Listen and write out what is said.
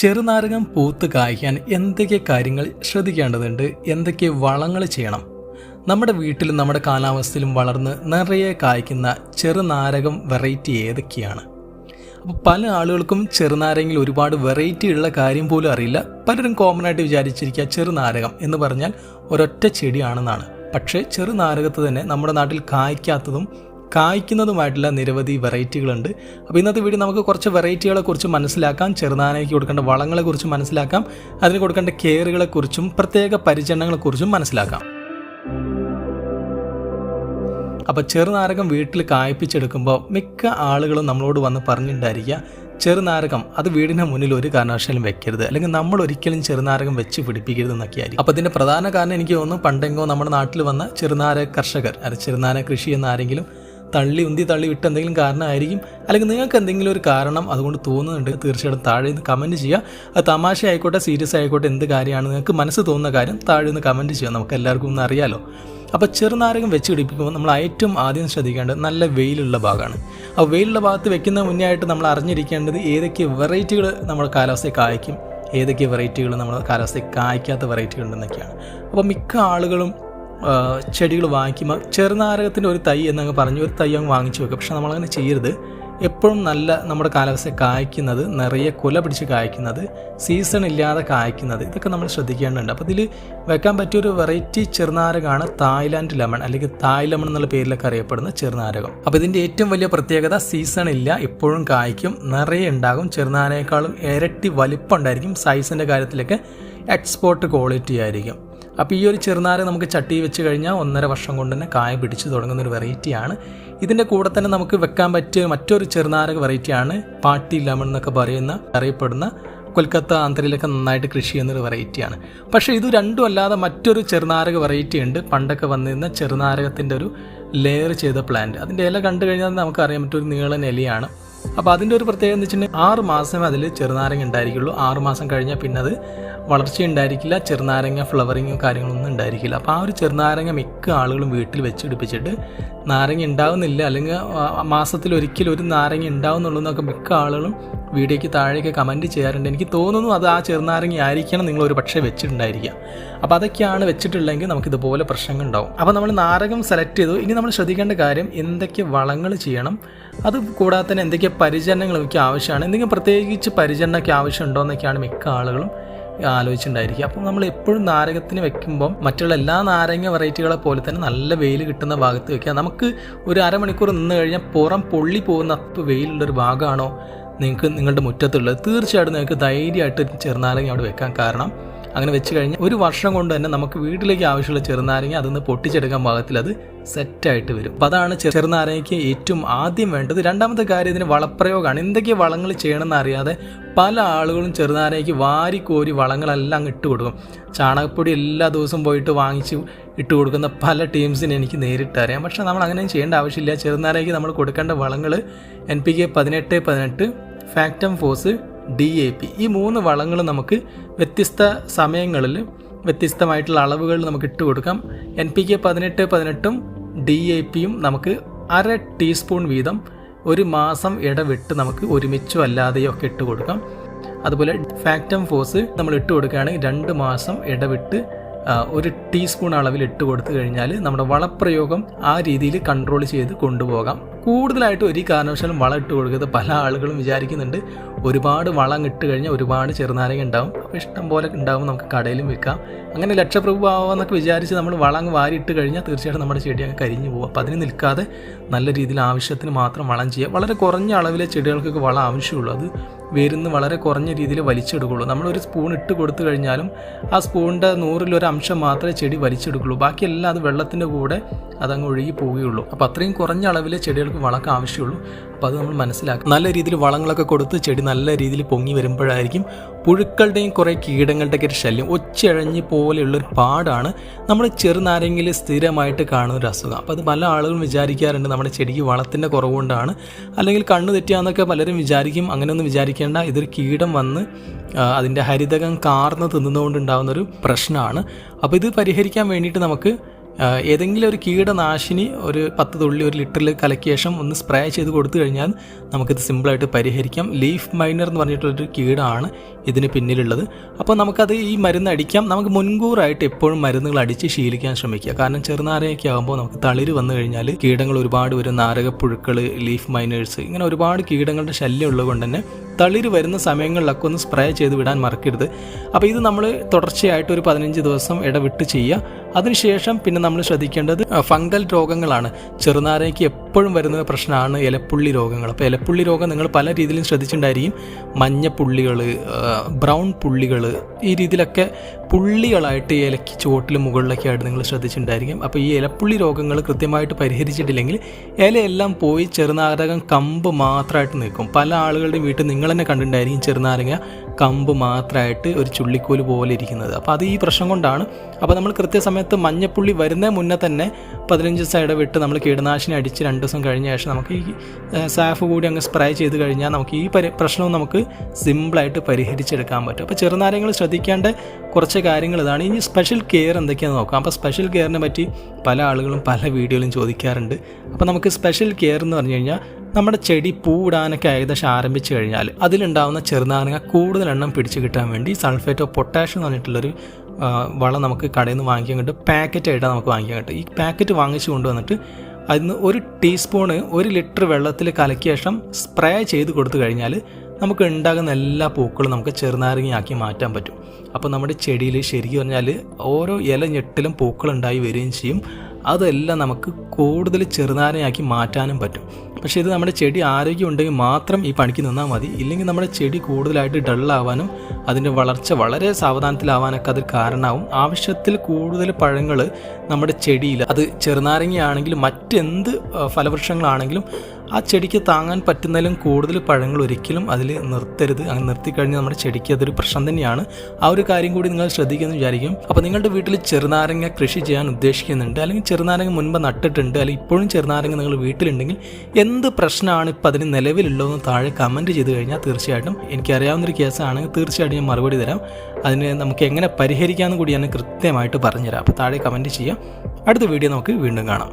ചെറുനാരകം പൂത്ത് കായ്ക്കാൻ എന്തൊക്കെ കാര്യങ്ങൾ ശ്രദ്ധിക്കേണ്ടതുണ്ട്? എന്തൊക്കെ വളങ്ങൾ ചെയ്യണം? നമ്മുടെ വീട്ടിലും നമ്മുടെ കാലാവസ്ഥയിലും വളർന്ന് നിറയെ കായ്ക്കുന്ന ചെറുനാരകം വെറൈറ്റി ഏതൊക്കെയാണ്? അപ്പോൾ പല ആളുകൾക്കും ചെറുനാരങ്ങയിൽ ഒരുപാട് വെറൈറ്റി ഉള്ള കാര്യം പോലും അറിയില്ല. പലരും കോമൺ ആയിട്ട് വിചാരിച്ചിരിക്കുക ചെറുനാരകം എന്ന് പറഞ്ഞാൽ ഒരൊറ്റ ചെടിയാണെന്നാണ്. പക്ഷേ ചെറുനാരകത്ത് തന്നെ നമ്മുടെ നാട്ടിൽ കായ്ക്കാത്തതും കായ്ക്കുന്നതുമായിട്ടുള്ള നിരവധി വെറൈറ്റികളുണ്ട്. അപ്പോൾ ഇന്നത്തെ വീഡിയോ നമുക്ക് കുറച്ച് വെറൈറ്റികളെ കുറിച്ച് മനസ്സിലാക്കാം ചെറുനാനയ്ക്ക് കൊടുക്കേണ്ട വളങ്ങളെ കുറിച്ച് മനസ്സിലാക്കാം അതിന് കൊടുക്കേണ്ട കെയറുകളെ കുറിച്ചും പ്രത്യേക പരിചരണങ്ങളെ കുറിച്ചും മനസ്സിലാക്കാം. അപ്പോൾ ചെറുനാരകം വീട്ടിൽ കായ്പ്പിച്ചെടുക്കുമ്പോൾ മിക്ക ആളുകളും നമ്മളോട് വന്ന് പറഞ്ഞിട്ടുണ്ടായിരിക്കുക ചെറുനാരകം അത് വീടിന് മുന്നിൽ ഒരു കാരണവശാലും വെക്കരുത് അല്ലെങ്കിൽ നമ്മൾ ഒരിക്കലും ചെറുനാരകം വെച്ച് പിടിപ്പിക്കരുത് എന്നൊക്കെ ആയിരിക്കും. അപ്പോൾ ഇതിന്റെ പ്രധാന കാരണം എനിക്ക് തോന്നുന്നു പണ്ടെങ്കോ നമ്മുടെ നാട്ടിൽ വന്ന ചെറുനാര കർഷകർ അത് ചെറുനാര കൃഷി എന്ന ആരെങ്കിലും തള്ളി ഉന്തി തള്ളി വിട്ട് എന്തെങ്കിലും കാരണമായിരിക്കും? അല്ലെങ്കിൽ നിങ്ങൾക്ക് എന്തെങ്കിലും ഒരു കാരണം അതുകൊണ്ട് തോന്നുന്നുണ്ട്? തീർച്ചയായിട്ടും താഴെ നിന്ന് കമന്റ് ചെയ്യുക. അത് തമാശ ആയിക്കോട്ടെ സീരിയസ് ആയിക്കോട്ടെ എന്ത് കാര്യമാണ് നിങ്ങൾക്ക് മനസ്സ് തോന്നുന്ന കാര്യം താഴെ നിന്ന് കമന്റ് ചെയ്യുക. നമുക്ക് എല്ലാവർക്കും ഒന്ന് അറിയാലോ. അപ്പോൾ ചെറുനാരകം വെച്ച് പിടിപ്പിക്കുമ്പോൾ നമ്മൾ ഏറ്റവും ആദ്യം ശ്രദ്ധിക്കേണ്ടത് നല്ല വെയിലുള്ള ഭാഗമാണ്. ആ വെയിലുള്ള ഭാഗത്ത് വെക്കുന്ന മുന്നേ ആയിട്ട് നമ്മൾ അറിഞ്ഞിരിക്കേണ്ടത് ഏതൊക്കെ വെറൈറ്റികൾ നമ്മുടെ കാലാവസ്ഥയിൽ കായ്ക്കും? ഏതൊക്കെ വെറൈറ്റികൾ നമ്മുടെ കാലാവസ്ഥയിൽ കായ്ക്കാത്ത വെറൈറ്റികൾ ഉണ്ടെന്നൊക്കെയാണ്. അപ്പോൾ മിക്ക ആളുകളും ചെടികൾ വാങ്ങിക്കുമ്പോൾ ചെറുനാരകത്തിന്റെ ഒരു തൈ എന്നങ്ങ് പറഞ്ഞ് ഒരു തൈ അങ്ങ് വാങ്ങിച്ചു വെക്കുക പക്ഷെ നമ്മളങ്ങനെ ചെയ്യരുത്. എപ്പോഴും നല്ല നമ്മുടെ കാലാവസ്ഥ കായ്ക്കുന്നത് നിറയെ കുല പിടിച്ച് കായ്ക്കുന്നത് സീസൺ ഇല്ലാതെ കായ്ക്കുന്നത് ഇതൊക്കെ നമ്മൾ ശ്രദ്ധിക്കേണ്ടതുണ്ട്. അപ്പോൾ ഇതിൽ വെക്കാൻ പറ്റിയൊരു വെറൈറ്റി ചെറുനാരകമാണ് തായ്ലാൻഡ് ലെമൺ അല്ലെങ്കിൽ തായ് ലെമൺ എന്നുള്ള പേരിലൊക്കെ അറിയപ്പെടുന്ന ചെറുനാരകം. അപ്പോൾ ഇതിന്റെ ഏറ്റവും വലിയ പ്രത്യേകത സീസൺ ഇല്ല എപ്പോഴും കായ്ക്കും നിറയെ ഉണ്ടാകും. ചെറുനാരേക്കാളും ഇരട്ടി വലിപ്പം ഉണ്ടായിരിക്കും. സൈസിന്റെ കാര്യത്തിലൊക്കെ എക്സ്പോർട്ട് ക്വാളിറ്റി ആയിരിക്കും. അപ്പോൾ ഈ ഒരു ചെറുനാരെ നമുക്ക് ചട്ടി വെച്ച് കഴിഞ്ഞാൽ ഒന്നര വർഷം കൊണ്ട് തന്നെ കായ പിടിച്ച് തുടങ്ങുന്ന ഒരു വെറൈറ്റിയാണ് ഇതിന്റെ കൂടെ തന്നെ നമുക്ക് വെക്കാൻ പറ്റിയ മറ്റൊരു ചെറുനാരക വെറൈറ്റിയാണ് പാട്ടി ലെമൺ എന്നൊക്കെ പറയുന്ന അറിയപ്പെടുന്ന കൊൽക്കത്ത ആന്ധ്രയിലൊക്കെ നന്നായിട്ട് കൃഷി ചെയ്യുന്നൊരു വെറൈറ്റിയാണ് പക്ഷേ ഇത് രണ്ടും അല്ലാതെ മറ്റൊരു ചെറുനാരക വെറൈറ്റി ഉണ്ട്. പണ്ടൊക്കെ വന്നിരുന്ന ചെറുനാരകത്തിന്റെ ഒരു ലെയർ ചെയ്ത പ്ലാന്റ് അതിന്റെ ഇല കണ്ടു കഴിഞ്ഞാൽ നമുക്കറിയാൻ പറ്റൊരു നീളൻ ഇലയാണ്. അപ്പോൾ അതിന്റെ ഒരു പ്രത്യേകത എന്ന് വെച്ചിട്ടുണ്ടെങ്കിൽ ആറ് മാസമേ അതിൽ ചെറുനാരങ്ങ ഉണ്ടായിരിക്കുള്ളൂ. ആറ് മാസം കഴിഞ്ഞാൽ പിന്നെ അത് വളർച്ച ഉണ്ടായിരിക്കില്ല ചെറുനാരങ്ങ ഫ്ലവറിങ്ങും കാര്യങ്ങളൊന്നും ഉണ്ടായിരിക്കില്ല. അപ്പോൾ ആ ഒരു ചെറുനാരങ്ങ മിക്ക ആളുകളും വീട്ടിൽ വെച്ചെടുപ്പിച്ചിട്ട് നാരങ്ങ ഉണ്ടാവുന്നില്ല അല്ലെങ്കിൽ മാസത്തിൽ ഒരിക്കലും ഒരു നാരങ്ങ ഉണ്ടാവുന്നുള്ളൂ എന്നൊക്കെ മിക്ക ആളുകളും വീഡിയോയ്ക്ക് താഴേക്ക് കമന്റ് ചെയ്യാറുണ്ട്. എനിക്ക് തോന്നുന്നു അത് ആ ചെറുനാരങ്ങ ആയിരിക്കണം നിങ്ങൾ ഒരു പക്ഷേ വെച്ചിട്ടുണ്ടായിരിക്കുക. അപ്പോൾ അതൊക്കെയാണ് വെച്ചിട്ടുള്ളതെങ്കിൽ നമുക്ക് ഇതുപോലെ പ്രശ്നങ്ങൾ ഉണ്ടാവും. അപ്പോൾ നമ്മൾ നാരകം സെലക്ട് ചെയ്തു. ഇനി നമ്മൾ ശ്രദ്ധിക്കേണ്ട കാര്യം എന്തൊക്കെ വളങ്ങൾ ചെയ്യണം അത് കൂടാതെ തന്നെ എന്തൊക്കെ പരിചരണങ്ങൾ എനിക്ക് ആവശ്യമാണ് എന്തെങ്കിലും പ്രത്യേകിച്ച് പരിചരണമൊക്കെ ആവശ്യമുണ്ടോ എന്നൊക്കെയാണ് മിക്ക ആളുകളും ആലോചിച്ചിട്ടുണ്ടായിരിക്കും. അപ്പം നമ്മൾ എപ്പോഴും നാരകത്തിന് വെക്കുമ്പം മറ്റുള്ള എല്ലാ നാരങ്ങ വെറൈറ്റികളെ പോലെ തന്നെ നല്ല വെയിൽ കിട്ടുന്ന ഭാഗത്ത് വെക്കുക. നമുക്ക് ഒരു അരമണിക്കൂർ നിന്ന് കഴിഞ്ഞാൽ പുറം പൊള്ളി പോകുന്ന അത്ര വെയിലുള്ളൊരു ഭാഗമാണോ നിങ്ങൾക്ക് നിങ്ങളുടെ മുറ്റത്തുള്ളത്? തീർച്ചയായിട്ടും നിങ്ങൾക്ക് ധൈര്യമായിട്ട് ചെറുനാരങ്ങ അവിടെ വെക്കാൻ കാരണം അങ്ങനെ വെച്ച് കഴിഞ്ഞാൽ ഒരു വർഷം കൊണ്ട് തന്നെ നമുക്ക് വീട്ടിലേക്ക് ആവശ്യമുള്ള ചെറുനാരങ്ങ അതൊന്ന് പൊട്ടിച്ചെടുക്കാൻ പാകത്തിൽ അത് സെറ്റായിട്ട് വരും. അപ്പം അതാണ് ചെറുനാരങ്ങയ്ക്ക് ഏറ്റവും ആദ്യം വേണ്ടത്. രണ്ടാമത്തെ കാര്യം ഇതിന് വളപ്രയോഗമാണ് എന്തൊക്കെ വളങ്ങൾ ചെയ്യണമെന്ന് അറിയാതെ പല ആളുകളും ചെറുനാരങ്ങയ്ക്ക് വാരിക്കോരി വളങ്ങളെല്ലാം അങ്ങ് ഇട്ട് കൊടുക്കും. ചാണകപ്പൊടി എല്ലാ ദിവസവും പോയിട്ട് വാങ്ങിച്ച് ഇട്ട് കൊടുക്കുന്ന പല ടീംസിനെ എനിക്ക് നേരിട്ട് അറിയാം. പക്ഷേ നമ്മൾ അങ്ങനെ ചെയ്യേണ്ട ആവശ്യമില്ല. ചെറുനാരങ്ങയ്ക്ക് നമ്മൾ കൊടുക്കേണ്ട വളങ്ങൾ എൻ പി കെ പതിനെട്ട് പതിനെട്ട് Factamfos D A P ഈ മൂന്ന് വളങ്ങൾ നമുക്ക് വ്യത്യസ്ത സമയങ്ങളിൽ വ്യത്യസ്തമായിട്ടുള്ള അളവുകൾ നമുക്ക് ഇട്ട് കൊടുക്കാം. എൻ പി കെ പതിനെട്ട് പതിനെട്ടും ഡി എ പിയും നമുക്ക് അര ടീസ്പൂൺ വീതം ഒരു മാസം ഇടവിട്ട് നമുക്ക് ഒരുമിച്ചോ അല്ലാതെയോ ഒക്കെ ഇട്ട് കൊടുക്കാം. അതുപോലെ ഫാക്റ്റം ഫോഴ്സ് നമ്മൾ ഇട്ട് കൊടുക്കുകയാണെങ്കിൽ രണ്ട് മാസം ഇടവിട്ട് ഒരു ടീസ്പൂൺ അളവിൽ ഇട്ട് കൊടുത്തു കഴിഞ്ഞാൽ നമ്മുടെ വളപ്രയോഗം ആ രീതിയിൽ കൺട്രോൾ ചെയ്ത് കൊണ്ടുപോകാം. കൂടുതലായിട്ട് ഒരു കാരണവശാലും വളം ഇട്ട് കൊടുക്കരുത് പല ആളുകളും വിചാരിക്കുന്നുണ്ട്. ഒരുപാട് വളം ഇട്ട് കഴിഞ്ഞാൽ ഒരുപാട് ചെറുനാരങ്ങ ഉണ്ടാവും. അപ്പോൾ ഇഷ്ടം പോലെ ഉണ്ടാവും നമുക്ക് കടയിലും വിൽക്കാം. അങ്ങനെ ലക്ഷപ്രഭുവാവാന്നൊക്കെ വിചാരിച്ച് നമ്മൾ വളം വാരി ഇട്ട് കഴിഞ്ഞാൽ തീർച്ചയായിട്ടും നമ്മുടെ ചെടി അങ്ങ് കരിഞ്ഞു പോകും. അപ്പോൾ അതിന് നിൽക്കാതെ നല്ല രീതിയിൽ ആവശ്യത്തിന് മാത്രം വളം ചെയ്യുക. വളരെ കുറഞ്ഞ അളവിലെ ചെടികൾക്കൊക്കെ വളം ആവശ്യമുള്ളൂ. അത് വേരുന്ന് വളരെ കുറഞ്ഞ രീതിയിൽ വലിച്ചെടുക്കുള്ളൂ. നമ്മളൊരു സ്പൂൺ ഇട്ട് കൊടുത്തു കഴിഞ്ഞാലും ആ സ്പൂണിന്റെ നൂറിലൊരു അംശം മാത്രമേ ചെടി വലിച്ചെടുക്കുള്ളൂ. ബാക്കിയെല്ലാം അത് വെള്ളത്തിന്റെ കൂടെ അതങ്ങ് ഒഴുകി പോവുകയുള്ളൂ. അപ്പോൾ അത്രയും കുറഞ്ഞ അളവിൽ ചെടികൾക്ക് വളക്കാവശ്യമുള്ളൂ അപ്പോൾ അത് നമ്മൾ മനസ്സിലാക്കും. നല്ല രീതിയിൽ വളങ്ങളൊക്കെ കൊടുത്ത് ചെടി നല്ല രീതിയിൽ പൊങ്ങി വരുമ്പോഴായിരിക്കും പുഴുക്കളുടെയും കുറേ കീടങ്ങളുടെയൊക്കെ ഒരു ശല്യം. ഒച്ചഴഞ്ഞ് പോലെയുള്ളൊരു പാടാണ് നമ്മൾ ചെറുനാരെങ്കിൽ സ്ഥിരമായിട്ട് കാണുന്ന ഒരു അസുഖം. അപ്പോൾ അത് പല ആളുകളും വിചാരിക്കാറുണ്ട് നമ്മുടെ ചെടിക്ക് വളത്തിന്റെ കുറവുകൊണ്ടാണ്. അല്ലെങ്കിൽ കണ്ണ് തെറ്റിയാന്നൊക്കെ പലരും വിചാരിക്കും അങ്ങനെയൊന്നും വിചാരിക്കേണ്ട. ഇതൊരു കീടം വന്ന് അതിന്റെ ഹരിതകം കാർന്ന് തിന്നുന്നതുകൊണ്ടുണ്ടാകുന്നൊരു പ്രശ്നമാണ്. അപ്പോൾ ഇത് പരിഹരിക്കാൻ വേണ്ടിയിട്ട് നമുക്ക് ഏതെങ്കിലും ഒരു കീടനാശിനി ഒരു പത്ത് തുള്ളി ഒരു ലിറ്ററിൽ കലക്കിയ ശേഷം ഒന്ന് സ്പ്രേ ചെയ്ത് കൊടുത്തു കഴിഞ്ഞാൽ നമുക്കിത് സിമ്പിളായിട്ട് പരിഹരിക്കാം. ലീഫ് മൈനർ എന്ന് പറഞ്ഞിട്ടുള്ളൊരു കീടമാണ് ഇതിന് പിന്നിലുള്ളത്. അപ്പോൾ നമുക്കത് ഈ മരുന്ന് അടിക്കാം. നമുക്ക് മുൻകൂറായിട്ട് എപ്പോഴും മരുന്നുകൾ അടിച്ച് ശീലിക്കാൻ ശ്രമിക്കുക. കാരണം ചെറുനാരയൊക്കെ ആകുമ്പോൾ നമുക്ക് തളിര് വന്നു കഴിഞ്ഞാൽ കീടങ്ങൾ ഒരുപാട് വരും. നാരകപ്പുഴുക്കൾ ലീഫ് മൈനേഴ്സ് ഇങ്ങനെ ഒരുപാട് കീടങ്ങളുടെ ശല്യം ഉള്ളതുകൊണ്ട് തന്നെ തളിര് വരുന്ന സമയങ്ങളിലൊക്കെ ഒന്ന് സ്പ്രേ ചെയ്ത് വിടാൻ മറക്കരുത്. അപ്പോൾ ഇത് നമ്മൾ തുടർച്ചയായിട്ട് ഒരു പതിനഞ്ച് ദിവസം ഇടവിട്ട് ചെയ്യുക. അതിനുശേഷം പിന്നെ നമ്മൾ ശ്രദ്ധിക്കേണ്ടത് ഫംഗൽ രോഗങ്ങളാണ്. ചെറുനാരയ്ക്ക് എപ്പോഴും വരുന്ന പ്രശ്നമാണ് ഇലപ്പുള്ളി രോഗങ്ങൾ. അപ്പോൾ ഇലപ്പുള്ളി രോഗം നിങ്ങൾ പല രീതിയിലും ശ്രദ്ധിച്ചിട്ടുണ്ടായിരിക്കും. മഞ്ഞപ്പുള്ളികൾ ബ്രൗൺ പുള്ളികൾ ഈ രീതിയിലൊക്കെ പുള്ളികളായിട്ട് ഇലക്ക് ചുവട്ടിൽ മുകളിലൊക്കെ ആയിട്ട് നിങ്ങൾ ശ്രദ്ധിച്ചിട്ടുണ്ടായിരിക്കും. അപ്പോൾ ഈ ഇലപ്പുള്ളി രോഗങ്ങൾ കൃത്യമായിട്ട് പരിഹരിച്ചിട്ടില്ലെങ്കിൽ ഇലയെല്ലാം പോയി ചെറുനാരകം കമ്പ് മാത്രമായിട്ട് നിൽക്കും. പല ആളുകളുടെയും വീട്ടിൽ നിങ്ങൾ തന്നെ കണ്ടിട്ടുണ്ടായിരിക്കും ചെറുനാരങ്ങ കമ്പ് മാത്രമായിട്ട് ഒരു ചുള്ളിക്കോൽ പോലെ ഇരിക്കുന്നത്. അപ്പോൾ അത് ഈ പ്രശ്നം കൊണ്ടാണ്. അപ്പോൾ നമ്മൾ കൃത്യസമയത്ത് മഞ്ഞപ്പുള്ളി വരുന്ന മുന്നേ തന്നെ പതിനഞ്ച് ദിവസം ഇടവിട്ട് നമ്മൾ കീടനാശിനി അടിച്ച് രണ്ട് ദിവസം കഴിഞ്ഞ ശേഷം നമുക്ക് ഈ സാഫ് കൂടി അങ്ങ് സ്പ്രേ ചെയ്ത് കഴിഞ്ഞാൽ നമുക്ക് ഈ പരി പ്രശ്നവും നമുക്ക് സിമ്പിളായിട്ട് പരിഹരിച്ചെടുക്കാൻ പറ്റും. അപ്പോൾ ചെറുനാരങ്ങൾ ശ്രദ്ധിക്കേണ്ട കുറച്ച് കാര്യങ്ങൾ ഇതാണ്. ഇനി സ്പെഷ്യൽ കെയർ എന്തൊക്കെയാണെന്ന് നോക്കാം. അപ്പോൾ സ്പെഷ്യൽ കെയറിനെ പറ്റി പല ആളുകളും പല വീഡിയോയിലും ചോദിക്കാറുണ്ട്. അപ്പോൾ നമുക്ക് സ്പെഷ്യൽ കെയർ എന്ന് പറഞ്ഞു കഴിഞ്ഞാൽ നമ്മുടെ ചെടി പൂവിടാനൊക്കെ ഏകദേശം ആരംഭിച്ചു കഴിഞ്ഞാൽ അതിലുണ്ടാകുന്ന ചെറുനാരങ്ങ കൂടുതൽ എണ്ണം പിടിച്ചു കിട്ടാൻ വേണ്ടി സൾഫേറ്റ് ഓഫ് പൊട്ടാഷ്യം എന്ന് പറഞ്ഞിട്ടുള്ളൊരു വളം നമുക്ക് കടയിൽ നിന്ന് വാങ്ങിക്കാൻ കിട്ടും. പാക്കറ്റായിട്ടാണ് നമുക്ക് വാങ്ങിക്കാൻ കിട്ടും. ഈ പാക്കറ്റ് വാങ്ങിച്ചു കൊണ്ടുവന്നിട്ട് അതിന് ഒരു ടീസ്പൂണ് ഒരു ലിറ്റർ വെള്ളത്തിൽ കലക്കിയ ശേഷം സ്പ്രേ ചെയ്ത് കൊടുത്തു കഴിഞ്ഞാൽ നമുക്ക് ഉണ്ടാകുന്ന എല്ലാ പൂക്കളും നമുക്ക് ചെറുനാരങ്ങയാക്കി മാറ്റാൻ പറ്റും. അപ്പോൾ നമ്മുടെ ചെടിയിൽ ശരിക്കും പറഞ്ഞാൽ ഓരോ ഇല ഞെട്ടിലും പൂക്കളുണ്ടായി വരികയും ചെയ്യും. അതെല്ലാം നമുക്ക് കൂടുതൽ ചെറുനാരയാക്കി മാറ്റാനും പറ്റും. പക്ഷേ ഇത് നമ്മുടെ ചെടി ആരോഗ്യം ഉണ്ടെങ്കിൽ മാത്രം ഈ പണിക്ക് നിന്നാൽ മതി. ഇല്ലെങ്കിൽ നമ്മുടെ ചെടി കൂടുതലായിട്ട് ഡള്ളാവാനും അതിന്റെ വളർച്ച വളരെ സാവധാനത്തിലാവാനൊക്കെ അത് കാരണമാവും. ആവശ്യത്തിൽ കൂടുതൽ പഴങ്ങൾ നമ്മുടെ ചെടിയിൽ അത് ചെറുനാരങ്ങയാണെങ്കിലും മറ്റെന്ത് ഫലവൃക്ഷങ്ങളാണെങ്കിലും ആ ചെടിക്ക് താങ്ങാൻ പറ്റുന്നതിലും കൂടുതൽ പഴങ്ങൾ ഒരിക്കലും അതിൽ നിർത്തരുത്. അങ്ങനെ നിർത്തിക്കഴിഞ്ഞാൽ നമ്മുടെ ചെടിക്ക് അതൊരു പ്രശ്നം തന്നെയാണ്. ആ ഒരു കാര്യം കൂടി നിങ്ങൾ ശ്രദ്ധിക്കുമെന്ന് വിചാരിക്കും. അപ്പോൾ നിങ്ങളുടെ വീട്ടിൽ ചെറുനാരങ്ങ കൃഷി ചെയ്യാൻ ഉദ്ദേശിക്കുന്നുണ്ട്. അല്ലെങ്കിൽ ചെറുനാരങ്ങ മുൻപ് നട്ടിട്ടുണ്ട്. അല്ലെങ്കിൽ ഇപ്പോഴും ചെറുനാരങ്ങ നിങ്ങൾ വീട്ടിലുണ്ടെങ്കിൽ എന്ത് പ്രശ്നമാണ് ഇപ്പോൾ അതിന് നിലവിലുള്ളതെന്ന് താഴെ കമന്റ് ചെയ്ത് കഴിഞ്ഞാൽ തീർച്ചയായിട്ടും എനിക്കറിയാവുന്നൊരു കേസാണെങ്കിൽ തീർച്ചയായിട്ടും ഞാൻ മറുപടി തരാം. അതിന് നമുക്ക് എങ്ങനെ പരിഹരിക്കാമെന്ന് കൂടി ഞാൻ കൃത്യമായിട്ട് പറഞ്ഞുതരാം. അപ്പോൾ താഴെ കമന്റ് ചെയ്യാം. അടുത്ത വീഡിയോ നമുക്ക് വീണ്ടും കാണാം.